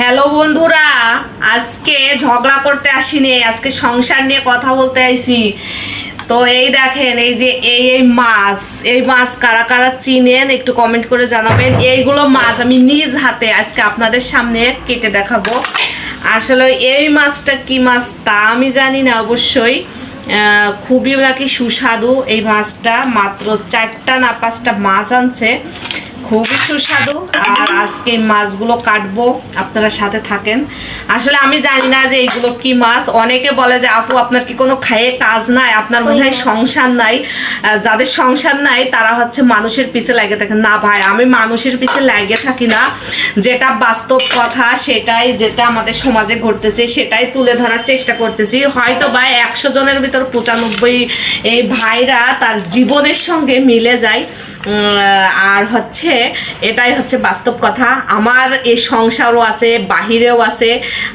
Hello বন্ধুরা, আজকে ঝগড়া করতে আসিনি, আজকে সংসার নিয়ে কথা বলতে আইছি। তো এই দেখেন, এই যে এই এই মাছ এই মাছ কারা কারা চিনেন একটু কমেন্ট করে জানাবেন। এইগুলো মাছ আমি নিজ হাতে আজকে আপনাদের সামনে কেটে দেখাবো। আসলে এই মাছটা কি মাছ তা আমি জানি না অবশ্যই। খুবই নাকি সুস্বাদু এই মাছটা, মাত্র চারটা না পাঁচটা মাছ আনছে। খুবই সুস্বাদু। আর আজকে মাছগুলো কাটবো আপনারা সাথে থাকেন। আসলে আমি জানি না যে এইগুলো কি মাছ। অনেকে বলে যে আপু আপনার কি কোনো খায়ে কাজ নাই? আপনার মনে হয় সংসার নাই। যাদের সংসার নাই তারা হচ্ছে মানুষের পিছে লাগে থাকে না ভাই আমি মানুষের পিছে লাগে থাকি না। যেটা বাস্তব কথা সেটাই যেটা আমাদের সমাজে ঘটতেছে, সেটাই তুলে ধরার চেষ্টা করতেছি। হয়তো বা একশো জনের ভিতর পঁচানব্বই এই ভাইরা তার জীবনের সঙ্গে মিলে যায়। আর হচ্ছে এটাই হচ্ছে বাস্তব কথা। আমার এই সংসারও আছে, বাহিরেও আছে,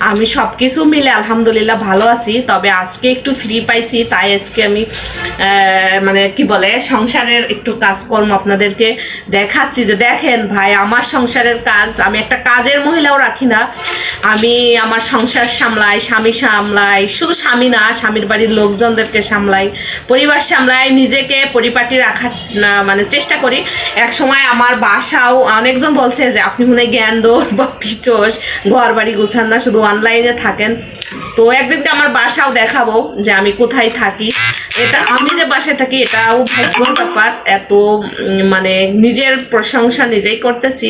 আমি সব কিছু মিলে আলহামদুলিল্লাহ ভালো আছি। তবে আজকে একটু ফ্রি পাইছি, তাই আজকে আমি মানে কি বলে, সংসারের একটু কাজকর্ম আপনাদেরকে দেখাচ্ছি যে দেখেন ভাই, আমার সংসারের কাজ আমি একটা কাজের মহিলাও রাখি না। আমি আমার সংসার সামলাই, স্বামী সামলাই, শুধু স্বামী না, স্বামীর বাড়ির লোকজনদেরকে সামলাই, পরিবার সামলাই, নিজেকে পরিপাটি রাখার মানে চেষ্টা করি। এক সময় আমার বাসাও অনেকজন বলছে যে, আপনি মনে হয় জ্ঞানদোর বা পিচোস ঘর বাড়ি গুছান না, শুধু অনলাইনে থাকেন। তো একদিনকে আমার বাসাও দেখাবো যে আমি কোথায় থাকি। এটা আমি যে বাসায় থাকি, এটাও ভাগ্যর ব্যাপার এত মানে নিজের প্রশংসা নিজেই করতেছি।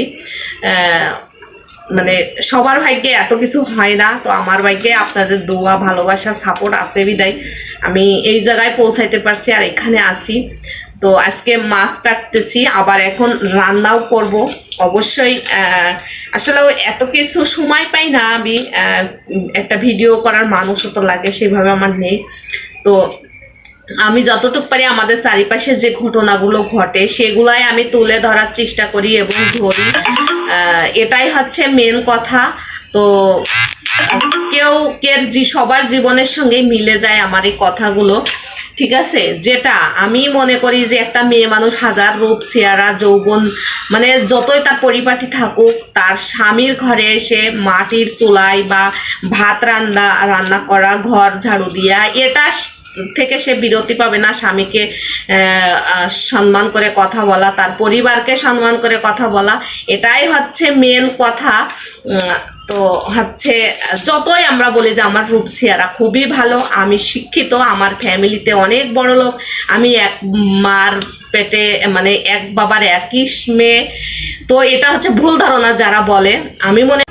মানে সবার ভাগ্যে এত কিছু হয় না, তো আমার ভাগ্যে আপনাদের দোয়া, ভালোবাসা সাপোর্ট আছে বিদায়। আমি এই জায়গায় পৌঁছাইতে পারছি আর এখানে আছি। তো আজকে মাছ কাটতেছি, আবার এখন রান্নাও করব। অবশ্যই আসলে এত কিছু সময় পাই না আমি একটা ভিডিও করার মানুষও তো লাগে, সেভাবে আমার নেই। তো আমি যতটুকু পারি আমাদের চারিপাশে যে ঘটনাগুলো ঘটে, সেগুলাই আমি তুলে ধরার চেষ্টা করি এবং ধরি। এটাই হচ্ছে মেন কথা। তো কেউ, কের জি, সবার জীবনের সঙ্গে মিলে যায় আমার এই কথাগুলো, ঠিক আছে? যেটা আমি মনে করি যে একটা মেয়ে মানুষ হাজার রূপ, চেহারা, যৌবন মানে যতই তার পরিপাটি থাকুক, তার স্বামীর ঘরে এসে মাটির চুলায় বা ভাত রান্না রান্না করা, ঘর ঝাড়ু দিয়া, এটা থেকে সে বিরতি পাবে না, স্বামীকে সম্মান করে কথা বলা, তার পরিবারকে সম্মান করে কথা বলা, এটাই হচ্ছে মেন কথা। তো হচ্ছে, যতই আমরা বলি যে আমার রূপসিয়ারা খুবই ভালো, আমি শিক্ষিত, আমার ফ্যামিলিতে অনেক বড় লোক, আমি এক মার পেটে মানে এক বাবার একই মেয়ে, তো এটা হচ্ছে ভুল ধারণা যারা বলে। আমি মনে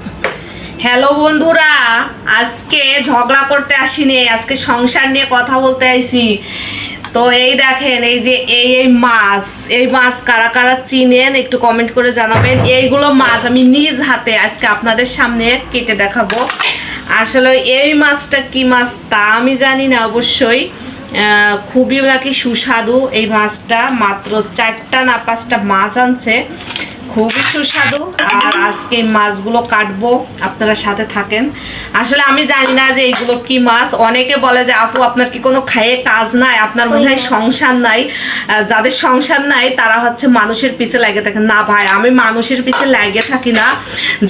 হ্যালো বন্ধুরা, আজকে ঝগড়া করতে আসিনি, আজকে সংসার নিয়ে কথা বলতে আইছি। তো এই দেখেন, এই যে এই এই মাছ এই মাছ কারা কারা চিনেন একটু কমেন্ট করে জানাবেন। এইগুলো মাছ আমি নিজ হাতে আজকে আপনাদের সামনে কেটে দেখাবো। আসলে এই মাছটা কি মাছ তা আমি জানি না অবশ্যই। খুবই নাকি সুস্বাদু এই মাছটা, মাত্র চারটা না পাঁচটা মাছ আনছে। খুবই সুস্বাদু। আর আজকে এই মাছগুলো কাটবো আপনারা সাথে থাকেন। আসলে আমি জানি না যে এইগুলো কি মাছ। অনেকে বলে যে আপু আপনার কি কোনো খায়ে কাজ নাই? আপনার মনে হয় সংসার নাই। যাদের সংসার নাই তারা হচ্ছে মানুষের পিছে লাগে থাকেন না ভাই আমি মানুষের পিছে লাগে থাকি না।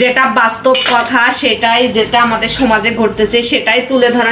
যেটা বাস্তব কথা সেটাই যেটা আমাদের সমাজে ঘটতেছে সেটাই তুলে ধরার